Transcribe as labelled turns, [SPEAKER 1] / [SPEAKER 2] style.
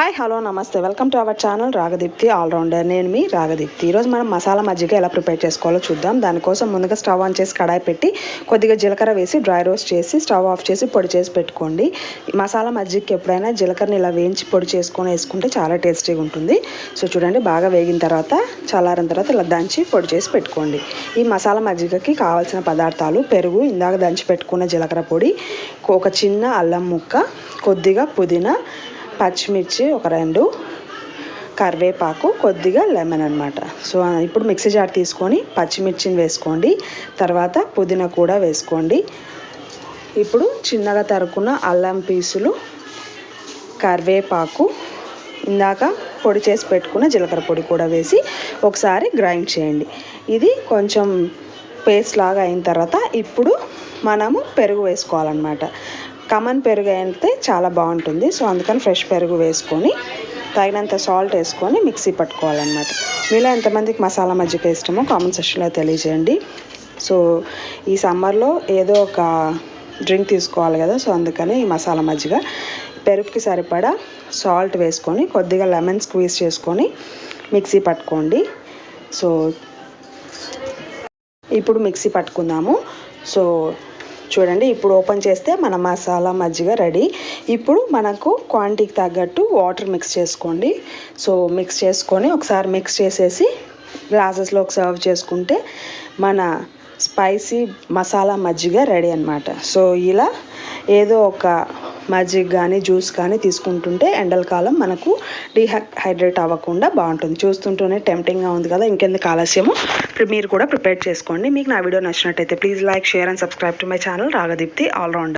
[SPEAKER 1] Hi hello నమస్తే. Welcome to our channel Ragadeepthi allrounder నేను మీ రాగదీప్తి ఈరోజు మనం మసాలా మజ్జిగ ఎలా ప్రిపేర్ చేసుకోవాలో చూద్దాం. దానికోసం ముందుగా స్టవ్ ఆన్ చేసి కడాయి పెట్టి కొద్దిగా జీలకర్ర వేసి డ్రై రోస్ట్ చేసి స్టవ్ ఆఫ్ చేసి పొడి చేసి పెట్టుకోండి. మసాలా మజ్జిగకి ఎప్పుడైనా జీలకర్రని ఇలా వేయించి పొడి చేసుకొని వేసుకుంటే చాలా టేస్టీగా ఉంటుంది. సో చూడండి బాగా వేగిన తర్వాత చల్లారిన తర్వాత ఇలా దంచి పొడి చేసి పెట్టుకోండి. ఈ మసాలా మజ్జిగకి కావాల్సిన పదార్థాలు పెరుగు ఇందాక దంచి పెట్టుకున్న జీలకర్ర పొడి ఒక చిన్న అల్లం ముక్క కొద్దిగా పుదీనా పచ్చిమిర్చి ఒక రెండు కరివేపాకు కొద్దిగా లెమన్ అనమాట సో ఇప్పుడు మిక్సీ జార్ తీసుకొని పచ్చిమిర్చిని వేసుకోండి. తర్వాత పుదీనా కూడా వేసుకోండి. ఇప్పుడు చిన్నగా తరుకున్న అల్లం పీసులు కరివేపాకు ఇందాక పొడి చేసి పెట్టుకున్న జీలకర్ర పొడి కూడా వేసి ఒకసారి గ్రైండ్ చేయండి. ఇది కొంచెం పేస్ట్ లాగా అయిన తర్వాత ఇప్పుడు మనము పెరుగు వేసుకోవాలన్నమాట. కమన్ పెరుగు అయితే చాలా బాగుంటుంది. సో అందుకని ఫ్రెష్ పెరుగు వేసుకొని తగినంత సాల్ట్ వేసుకొని మిక్సీ పట్టుకోవాలన్నమాట. మీలో ఎంతమందికి మసాలా మజ్జిగ ఇష్టమో కామెంట్ సెక్షన్లో తెలియజేయండి. సో ఈ సమ్మర్లో ఏదో ఒక డ్రింక్ తీసుకోవాలి కదా. సో అందుకని ఈ మసాలా మజ్జిగ. పెరుగుకి సరిపడా సాల్ట్ వేసుకొని కొద్దిగా లెమన్ స్క్వీజ్ చేసుకొని మిక్సీ పట్టుకోండి. సో ఇప్పుడు మిక్సీ పట్టుకుందాము. సో చూడండి ఇప్పుడు ఓపెన్ చేస్తే మన మసాలా మజ్జిగ రెడీ. ఇప్పుడు మనకు క్వాంటిటీకి తగ్గట్టు వాటర్ మిక్స్ చేసుకోండి. సో మిక్స్ చేసుకొని ఒకసారి మిక్స్ చేసేసి గ్లాసెస్లోకి సర్వ్ చేసుకుంటే మన స్పైసీ మసాలా మజ్జిగ రెడీ అనమాట సో ఇలా ఏదో ఒక మజ్జిగ కానీ జ్యూస్ కానీ తీసుకుంటుంటే ఎండల కాలం మనకు డీహైడ్రేట్ అవ్వకుండా బాగుంటుంది. చూస్తుంటూనే టెంప్టింగ్గా ఉంది కదా ఇంకెందుకు ఆలస్యము మీరు కూడా ప్రిపేర్ చేసుకోండి. మీకు నా వీడియో నచ్చినట్టయితే please like share and subscribe to my channel Ragadeepthi allrounder